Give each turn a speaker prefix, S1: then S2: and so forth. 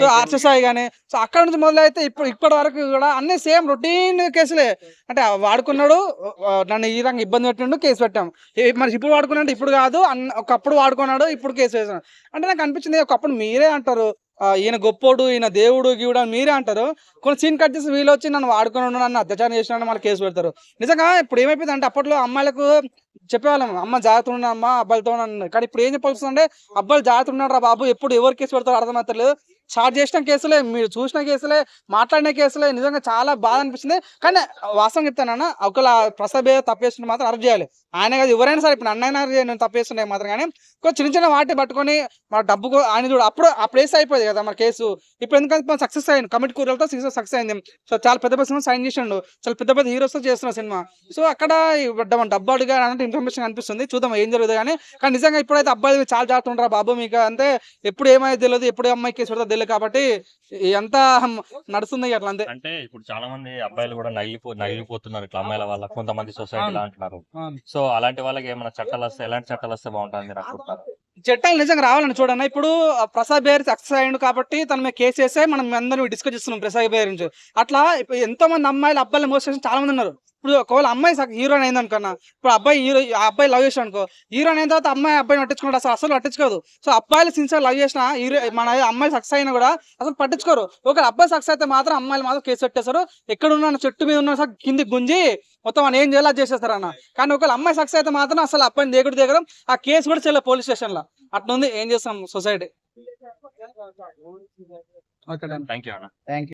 S1: So ఆర్సీసాయి కానీ so అక్కడ నుంచి మొదలైతే ఇప్పుడు ఇప్పటి వరకు కూడా అన్ని సేమ్ రొటీన్ కేసులే. అంటే వాడుకున్నాడు నన్ను ఈ రంగా ఇబ్బంది పెట్టిండు కేసు పెట్టాం. మరి ఇప్పుడు వాడుకున్నాడు ఇప్పుడు కాదు ఒకప్పుడు వాడుకున్నాడు ఇప్పుడు కేసు వేసాడు అంటే నాకు అనిపించింది ఒకప్పుడు మీరే అంటారు. ఈయన గొప్పోడు ఈయన దేవుడు గీవుడు అని మీరే అంటారు. కొన్ని సీన్ కట్ చేసి వీళ్ళు వచ్చి నన్ను వాడుకున్నాడు నన్ను అత్యాచారం చేసినాడు మళ్ళీ కేసు పెడతారు. నిజంగా ఇప్పుడు ఏమైపోయింది అంటే అప్పట్లో అమ్మాయిలకు చెప్పేవాళ్ళం అమ్మ జాగ్రత్త ఉన్నా అమ్మ అబ్బాయిలతో ఉన్నాను కానీ ఇప్పుడు ఏం చెప్పాల్సి అంటే అబ్బాయిలు జాగ్రత్త ఉన్నాడు రా బాబు ఎప్పుడు ఎవరు కేసు పెడతారో అర్థమవుతలేదు స్టార్ట్ చేసిన కేసులే మీరు చూసిన కేసులే మాట్లాడిన కేసులే నిజంగా చాలా బాధ అనిపిస్తుంది. కానీ వాస్తవం చెప్తానన్న ఒకవేళ ప్రసభ తప్పేస్తుంటే మాత్రం అరెస్ట్ చేయాలి. ఆయన కాదు ఎవరైనా సరే ఇప్పుడు అన్నైనా నేను తప్పేస్తుండే మాత్రం కానీ కొంచెం చిన్న చిన్న వాటి పట్టుకొని మన డబ్బు ఆయన చూడు అప్పుడు ఆ ప్లేస్ అయిపోయింది కదా మన కేసు. ఇప్పుడు ఎందుకంటే సక్సెస్ అయింది కమిటీ కూరలతో సక్సెస్ అయింది. సో చాలా పెద్ద పెద్ద సినిమా సైన్ చేసిండు. చాలా పెద్ద పెద్ద హీరోస్తో చేస్తున్న సినిమా. సో అక్కడ ఈ డబ్బు- అడిగా అన్నట్టు ఇన్ఫర్మేషన్ అనిపిస్తుంది చూద్దాం ఏం జరుగుతుంది కానీ కానీ నిజంగా ఇప్పుడైతే అబ్బాయి చాలా జాగ్రత్త ఉంటారా బాబు మీకు? అంటే ఎప్పుడు ఏమైతే తెలియదు ఎప్పుడు అమ్మాయి కేసు పెడతా తెలియదు కాబట్టి ఎంత నడుస్తుంది అట్లా అంతే.
S2: అంటే ఇప్పుడు చాలా మంది అబ్బాయిలు కూడా నగిలిపో నగిలిపోతున్నారు ఇట్లా అమ్మాయిల వల్ల. కొంతమంది సొసైటీలో అంటున్నారు. సో అలాంటి వాళ్ళకి ఏమైనా చట్టాలు వస్తే ఎలాంటి చట్టాలు వస్తే బాగుంటుంది మీరు అనుకుంటున్నారు?
S1: చట్టాలు నిజంగా రావాలని చూడన్న. ఇప్పుడు ప్రసాద్ బేర్ సక్సెస్ అయ్యిండు కాబట్టి తన మీద కేసు వేస్తే మనం అందరం డిస్కస్ చేస్తున్నాం ప్రసాద్ బేర్ నుంచి అట్లా ఎంతో మంది అమ్మాయిలు అబ్బాయిలు మోసం చేసిన చాలా మంది ఉన్నారు. ఇప్పుడు ఒకవేళ అమ్మాయి హీరోయిన్ అయింది అనుకున్నా ఇప్పుడు అబ్బాయి హీరో ఆ అబ్బాయి లవ్ చేసాడు అనుకో హీరోయిన్ అయిన తర్వాత అమ్మాయి అబ్బాయిని పట్టించుకుంటారు. అసలు అసలు పట్టించుకోదు. సో అబ్బాయిలు సిన్సియర్ లవ్ చేసిన హీరో మన అమ్మాయి సక్సెస్ అయినా కూడా అసలు పట్టించుకోరు. ఒక అబ్బాయి సక్సెస్ అయితే మాత్రం అమ్మాయిలు మాత్రం కేసు పెట్టేస్తారు. ఎక్కడ ఉన్న చెట్టు మీద ఉన్న సార్ కింది గుంజి మొత్తం మనం ఏం చేయాలో అది చేసేస్తారు అన్న. కానీ ఒకవేళ అమ్మాయి సక్సెస్ అయితే మాత్రం అసలు అబ్బాయిని దిగడు దిగడం ఆ కేసు కూడా చేయలేదు పోలీస్ స్టేషన్లో. అట్లా ఉంది ఏం చేస్తాం సొసైటీ ఓకే
S2: థ్యాంక్ యూ అన్న
S1: థ్యాంక్ యూ